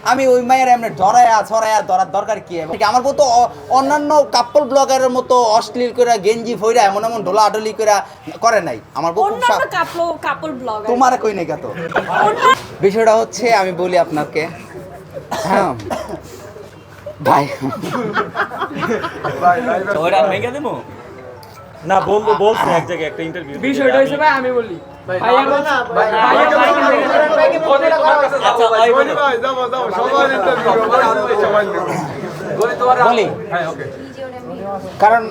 আমি ওই মায়ের এমনি ধরায়া ছড়ায়া ধরার দরকার কি? আমার মতো অন্যান্য কাপল ব্লগারের মতো অশ্লীল করে গেঞ্জি ফইরা এমন এমন ঢোলাঢলি করে করে নাই। আমার বউ কাপল কাপল ব্লগার তোমার কই নাই তো? বিষয়টা হচ্ছে আমি বলি আপনাকে হ্যাঁ। ভাই। ওটা ভেঙে দেবো না বলব বলছে এক জায়গায় একটা ইন্টারভিউ বিষয়টা ভাই আমি বলি। ভাই বলো। বলি কারণ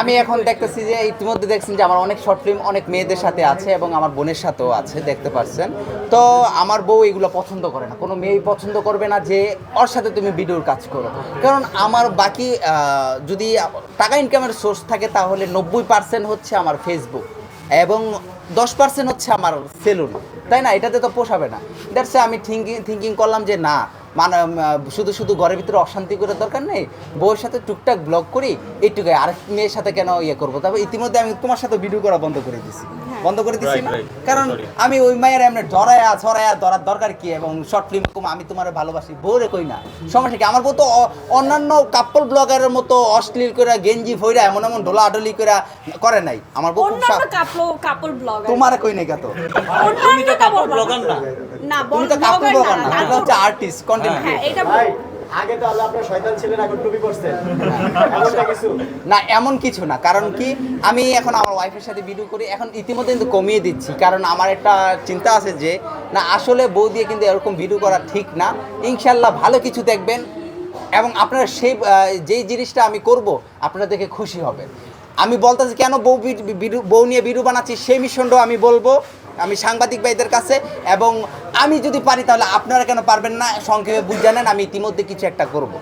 আমি এখন দেখতেছি যে ইতিমধ্যে দেখছেন যে আমার অনেক শর্ট ফিল্ম অনেক মেয়েদের সাথে আছে এবং আমার বোনের সাথেও আছে দেখতে পাচ্ছেন তো আমার বউ এগুলো পছন্দ করে না। কোনো মেয়েই পছন্দ করবে না যে ওর সাথে তুমি ভিডিওর কাজ করো। কারণ আমার বাকি যদি টাকা ইনকামের সোর্স থাকে তাহলে নব্বই পার্সেন্ট হচ্ছে আমার ফেসবুক এবং দশ পার্সেন্ট হচ্ছে আমার সেলুন তাই না? এটাতে তো পোষাবে না। দ্যাটস আমি থিঙ্কিং থিঙ্কিং করলাম যে না মানে শুধু শুধু ঘরের ভিতরে অশান্তি করে দরকার নেই বউয়ের সাথে টুকটাক ব্লগ করি এইটুকুই আরেক মেয়ের সাথে কেন ইয়ে করব? তবে ইতিমধ্যে আমি তোমার সাথে ভিডিও করা বন্ধ করে দিছি। বন্ধ করে দিছি না? কারণ আমি ওই মায়ের এমনি ধরায়া ছড়ায়া ধরার দরকার কি? এবং শর্ট ফিল্ম কম আমি তোমার ভালোবাসি বউরে কই না? সমস্যা কি? আমার বউ তো অন্যান্য কাপল ব্লগারের মতো অশ্লীল করে গেঞ্জি ফইরা এমন এমন ঢোলাঢলি করে করে নাই। আমার বউ খুব অন্যান্য কাপল কাপল ব্লগার তোমার কই নাই তো? তুমি তো কাপড় ব্লগার না। না তুমি তো কাপল ব্লগার না এটা হচ্ছে আর্টিস্ট হ্যাঁ এটা ভাই আগে তাহলে আপনার শয়তান ছিলেন এখন টুপি করছেন কিছু? না এমন কিছু না কারণ কি আমি এখন আমার ওয়াইফের সাথে ভিডিও করি এখন ইতিমধ্যে কিন্তু কমিয়ে দিচ্ছি কারণ আমার একটা চিন্তা আছে যে না আসলে বউ দিয়ে কিন্তু এরকম ভিডিও করা ঠিক না। ইনশাল্লাহ ভালো কিছু দেখবেন এবং আপনারা সেই যেই জিনিসটা আমি করব আপনারা দেখে খুশি হবেন। আমি বলতেছি কেন বউ বউ নিয়ে ভিডিও বানাচ্ছি সেই মিশনটাও আমি বলব। আমি সাংবাদিক ভাইদের কাছে, এবং আমি যদি পারি তাহলে আপনারা কেন পারবেন না? সংক্ষেপে বুঝ জানেন, আমি ইতিমধ্যে কিছু একটা করব।